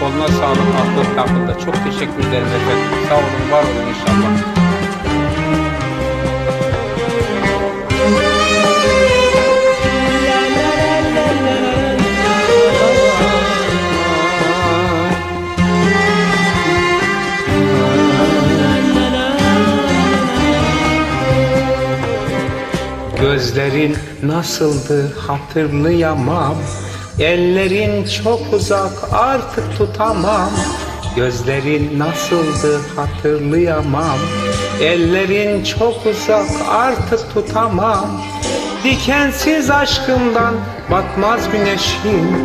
koluna sağlık. Aklı takıldı. Çok teşekkür ederim efendim. Sağ olun, var olun inşallah. Gözlerin nasıldı hatırlayamam Ellerin çok uzak artık tutamam. Gözlerin nasıldı hatırlayamam. Ellerin çok uzak artık tutamam. Dikensiz aşkımdan batmaz güneşim.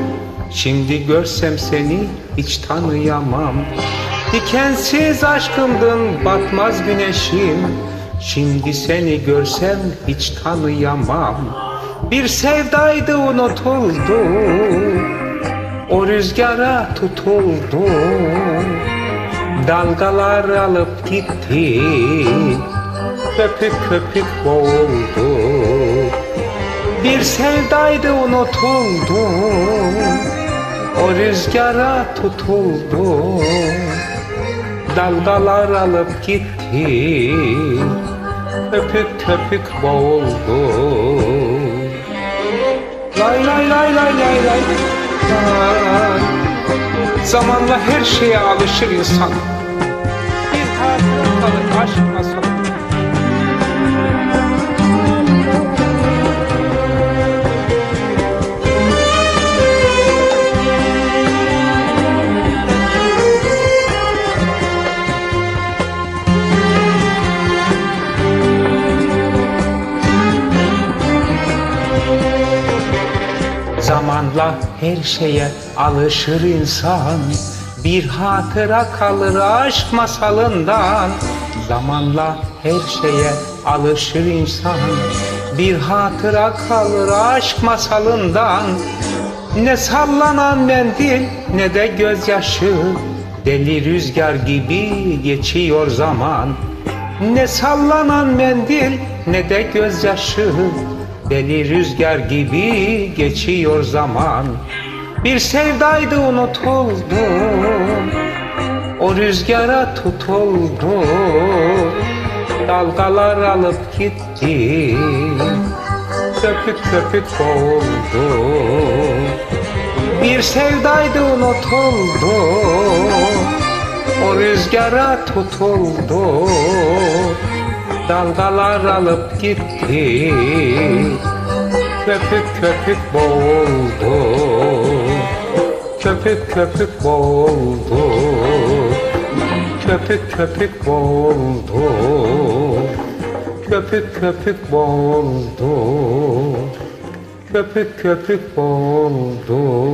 Şimdi görsem seni hiç tanıyamam. Dikensiz aşkımdın batmaz güneşim. Şimdi seni görsem hiç tanıyamam Bir sevdaydı unutuldu. O rüzgara tutuldu. Dalgalar alıp gitti Köpük köpük boğuldu. Bir sevdaydı unutuldu. O rüzgara tutuldu. Dalgalar alıp gitti Köpük köpük boğuldu Lay lay lay lay lay lay. Zamanla her şeye alışır insan Bir hatıra kalır aşk masalı Zamanla her şeye alışır insan. Bir hatıra kalır aşk masalından. Zamanla her şeye alışır insan. Bir hatıra kalır aşk masalından. Ne sallanan mendil ne de gözyaşı. Deli rüzgar gibi geçiyor zaman. Ne sallanan mendil ne de gözyaşı Deli rüzgar gibi geçiyor zaman. Bir sevdaydı unutuldu O rüzgara tutuldu Dalgalar alıp gitti. Köpük köpük boğuldu. Bir sevdaydı unutuldu O rüzgara tutuldu Dalgalar alıp gitti. Köpük köpük boğuldu. Köpük köpük boğuldu. Köpük köpük boğuldu. Köpük köpük boğuldu. Köpük köpük boğuldu